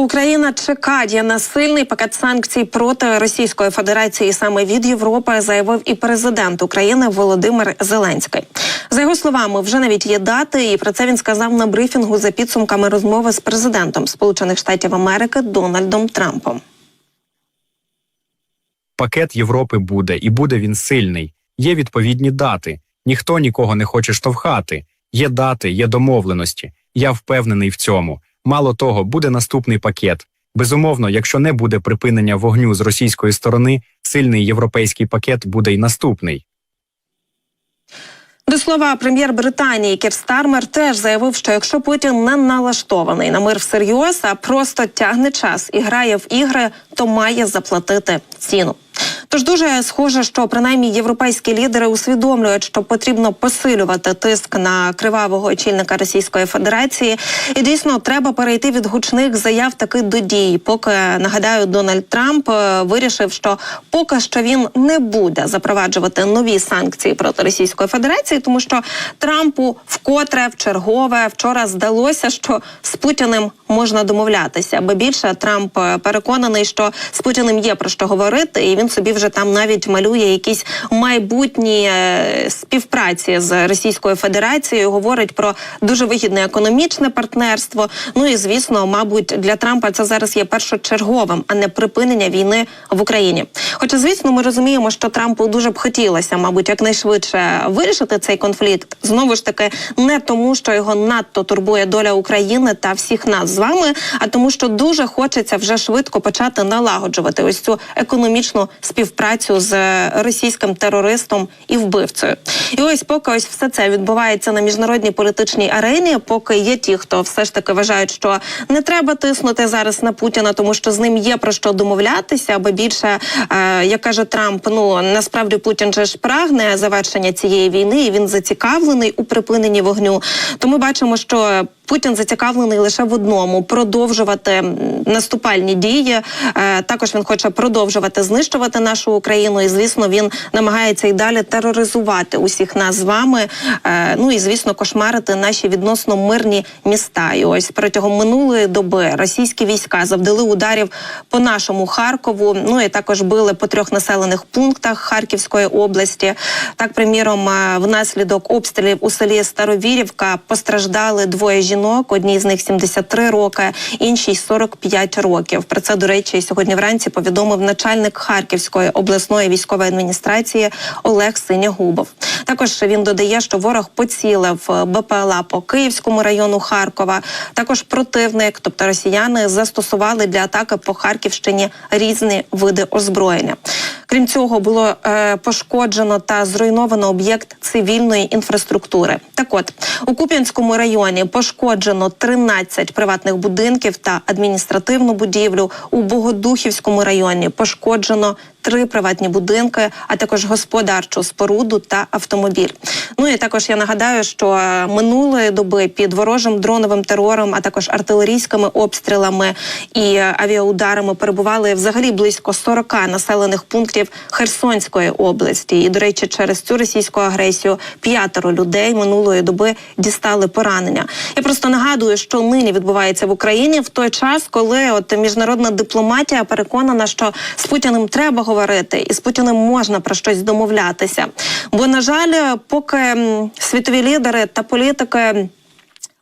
Україна чекає на сильний пакет санкцій проти Російської Федерації саме від Європи, заявив і президент України Володимир Зеленський. За його словами, вже навіть є дати, і про це він сказав на брифінгу за підсумками розмови з президентом Сполучених Штатів Америки Дональдом Трампом. Пакет Європи буде, і буде він сильний. Є відповідні дати. Ніхто нікого не хоче штовхати. Є дати, є домовленості. Я впевнений в цьому. Мало того, буде наступний пакет. Безумовно, якщо не буде припинення вогню з російської сторони, сильний європейський пакет буде й наступний. До слова, прем'єр Британії Кір Стармер теж заявив, що якщо Путін не налаштований на мир всерйоз, а просто тягне час і грає в ігри, то має заплатити ціну. Тож дуже схоже, що принаймні європейські лідери усвідомлюють, що потрібно посилювати тиск на кривавого очільника Російської Федерації, і дійсно треба перейти від гучних заяв таки до дій. Поки нагадаю, Дональд Трамп е, вирішив, що поки що він не буде запроваджувати нові санкції проти Російської Федерації, тому що Трампу вкотре в чергове вчора здалося, що з Путіним можна домовлятися, бо більше Трамп е, переконаний, що з Путіним є про що говорити, і він собі вже там навіть малює якісь майбутні е, співпраці з Російською Федерацією. Говорить про дуже вигідне економічне партнерство. Ну і звісно, мабуть, для Трампа це зараз є першочерговим, а не припинення війни в Україні. Хоча, звісно, ми розуміємо, що Трампу дуже б хотілося, мабуть, якнайшвидше вирішити цей конфлікт. Знову ж таки, не тому, що його надто турбує доля України та всіх нас з вами, а тому, що дуже хочеться вже швидко почати налагоджувати ось цю економічну співпрацю з російським терористом і вбивцею. І ось поки ось все це відбувається на міжнародній політичній арені, поки є ті, хто все ж таки вважають, що не треба тиснути зараз на Путіна, тому що з ним є про що домовлятися, аби більше, е, як каже Трамп, ну насправді Путін же ж прагне завершення цієї війни, і він зацікавлений у припиненні вогню. То ми бачимо, що Путін зацікавлений лише в одному продовжувати наступальні дії. Е, також він хоче продовжувати знищувати нашу Україну. І звісно, він намагається і далі тероризувати усіх нас з вами. Е, ну і звісно, кошмарити наші відносно мирні міста. І ось протягом минулої доби російські війська завдали ударів по нашому Харкову. Ну і також били по трьох населених пунктах Харківської області. Так, приміром, е, внаслідок обстрілів у селі Старовірівка постраждали двоє жінок. Одній з них 73 роки, іншій 45 років. Про це, до речі, сьогодні вранці повідомив начальник Харківської обласної військової адміністрації Олег Синягубов. Також він додає, що ворог поцілив БПЛА по Київському району Харкова. Також противник, тобто росіяни, застосували для атаки по Харківщині різні види озброєння. Крім цього, було е, пошкоджено та зруйновано об'єкт цивільної інфраструктури. Так от у Куп'янському районі пошкоджено 13 приватних будинків та адміністративну будівлю. У Богодухівському районі пошкоджено три приватні будинки, а також господарчу споруду та автомобіль. Ну і також я нагадаю, що е, минулої доби під ворожим дроновим терором, а також артилерійськими обстрілами і авіаударами перебували взагалі близько 40 населених пунктів Херсонської області. І, до речі, через цю російську агресію п'ятеро людей минулої доби дістали поранення. Я просто нагадую, що нині відбувається в Україні в той час, коли от міжнародна дипломатія переконана, що з Путіним треба говорити, і з Путіним можна про щось домовлятися. Бо, на жаль, поки світові лідери та політики.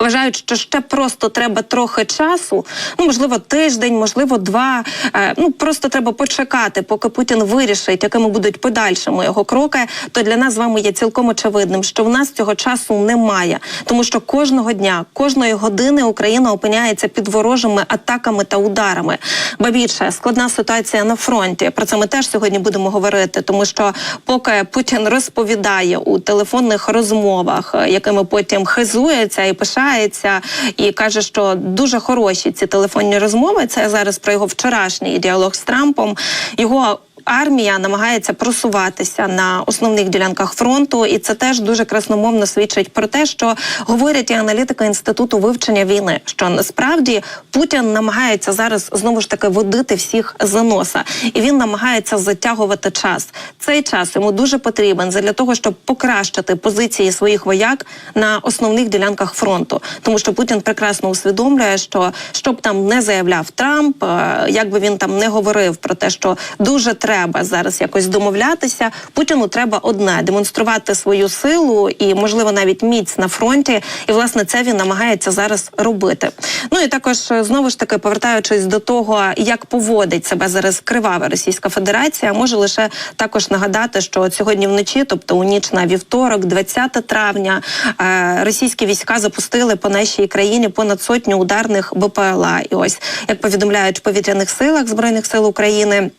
Вважають, що ще просто треба трохи часу, ну можливо, тиждень, можливо, два. Е, ну просто треба почекати, поки Путін вирішить, якими будуть подальшими його кроки. То для нас з вами є цілком очевидним, що в нас цього часу немає, тому що кожного дня, кожної години Україна опиняється під ворожими атаками та ударами. Ба більше складна ситуація на фронті. Про це ми теж сьогодні будемо говорити, тому що поки Путін розповідає у телефонних розмовах, е, якими потім хизується і пишається, і каже, що дуже хороші ці телефонні розмови. Це зараз про його вчорашній діалог з Трампом. Його армія намагається просуватися на основних ділянках фронту, і це теж дуже красномовно свідчить про те, що говорять і аналітики інституту вивчення війни, що насправді Путін намагається зараз знову ж таки водити всіх за носа, і він намагається затягувати час. Цей час йому дуже потрібен для того, щоб покращити позиції своїх вояк на основних ділянках фронту, тому що Путін прекрасно усвідомлює, що щоб там не заявляв Трамп, е, як би він там не говорив про те, що дуже треба зараз якось домовлятися. Путіну треба одне демонструвати свою силу і, можливо, навіть міць на фронті. І власне це він намагається зараз робити. Ну і також е, знову ж таки повертаючись до того, як поводить себе зараз кривава Російська Федерація, можу лише також нагадати, що от сьогодні вночі, тобто у ніч на вівторок, 20 травня, е, російські війська запустили по нашій країні понад сотню ударних БПЛА. І ось як повідомляють в повітряних силах збройних сил України.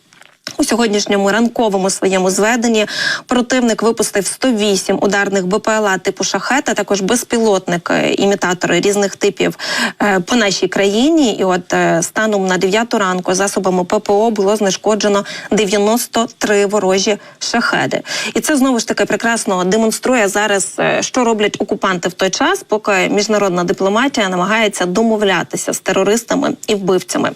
У сьогоднішньому ранковому своєму зведенні противник випустив 108 ударних БПЛА типу шахет, також безпілотники, імітатори різних типів е, по нашій країні. І от е, станом на 9 ранку засобами ППО було знешкоджено 93 ворожі шахеди. І це знову ж таки прекрасно демонструє зараз, е, що роблять окупанти в той час, поки міжнародна дипломатія намагається домовлятися з терористами і вбивцями.